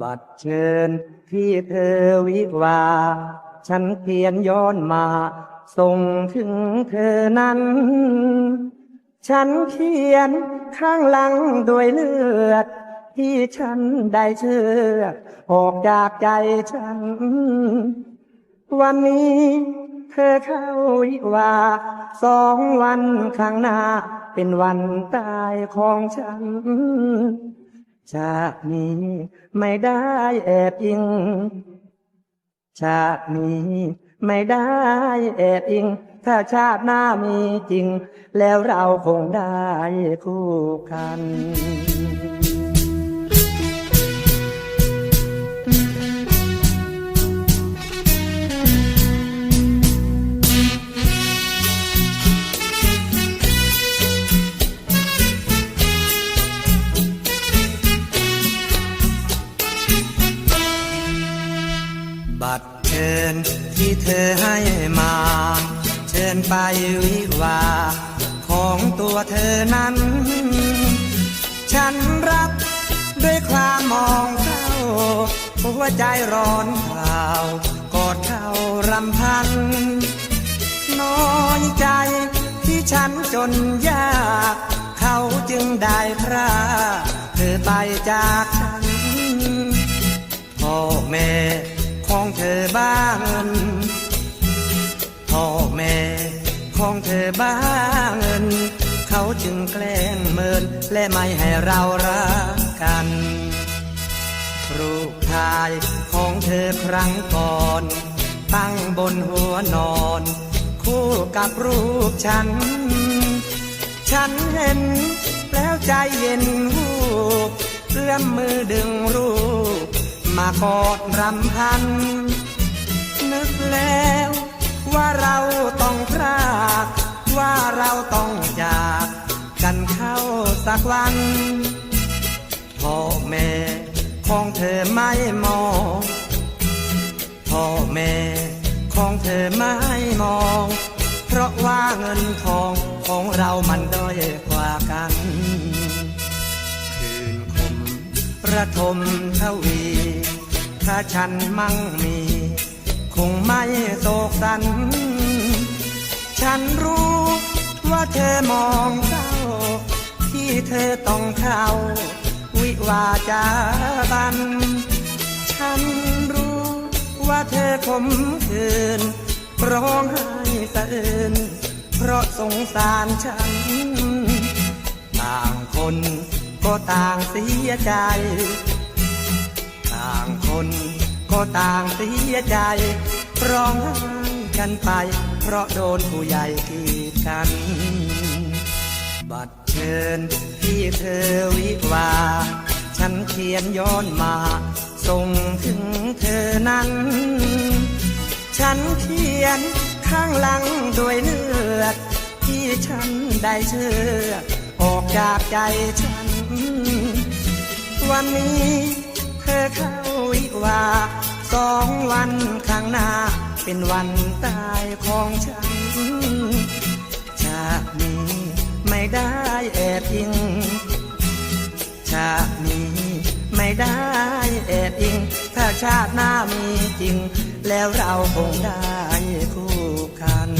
บัตรเชิญที่เธอวิวา ฉันเขียนย้อนมา ส่งถึงเธอนั้น ฉันเขียนข้างหลังด้วยเลือด ที่ฉันได้เชื่อ ออกจากใจฉัน วันนี้เธอเข้าวิวา สองวันข้างหน้า เป็นวันตายของฉัน จากนี้ไม่ได้แอบอิง ชาตินี้ไม่ได้แอบอิง ถ้าชาติหน้ามีจริง แล้วเราคงได้คู่กัน ชิญที่เธอให้มา เชิญไปวิวา ของตัวเธอนั้น ฉันรับด้วยความมองเข้าหัวใจร้อนเผากอดเข้ารำพัน น้อยใจที่ฉันจนยาก เขาจึงได้พรากเธอไปจากฉัน บ้าเงินพ่อแม่ของเธอบ้าเงินเขาจึงแกล้งเมินและไม่ให้เรารักกันรูปถ่ายของเธอครั้งก่อน ตั้งบนหัวนอน คู่กับรูปฉัน ฉันเห็นแล้วใจเย็นหูเอื้อมมือดึงรูป มากอดรำพัน นึกแล้ว ว่าเราต้องพรากว่าเราต้องจาก กันเข้าสักวันพ่อแม่ของเธอไม่มองพ่อแม่ของเธอไม่มอง เพราะว่าเงินทองของเรามันด้อยกว่ากัน คืนคมระทมทวี ถ้าฉันมั่งมี คงไม่โศกสัน ฉันรู้ว่าเธอมองเศร้า ที่เธอต้องเข้า วิวาจาบัน ฉันรู้ว่าเธอคมคืนร้องไห้สะอื้นเพราะสงสารฉัน ต่างคนก็ต่างเสียใจ ต่างคน ก็ต่างเสียใจร้องไห้กันไป เพราะโดนผู้ใหญ่กีดกัน บัตรเชิญที่เธอวิวา ฉันเขียนย้อนมา ส่งถึงเธอนั้น ฉันเขียนข้างหลังด้วยเลือด ที่ฉันได้เชื่อ ออกจากใจฉัน วันนี้เธอเข้า วิวาสองวันข้างหน้า เป็นวันตายของฉันชาตินี้ไม่ได้แอบอิงชาตินี้ไม่ได้แอบอิง ถ้าชาติหน้ามีจริง แล้วเราคงได้คู่กัน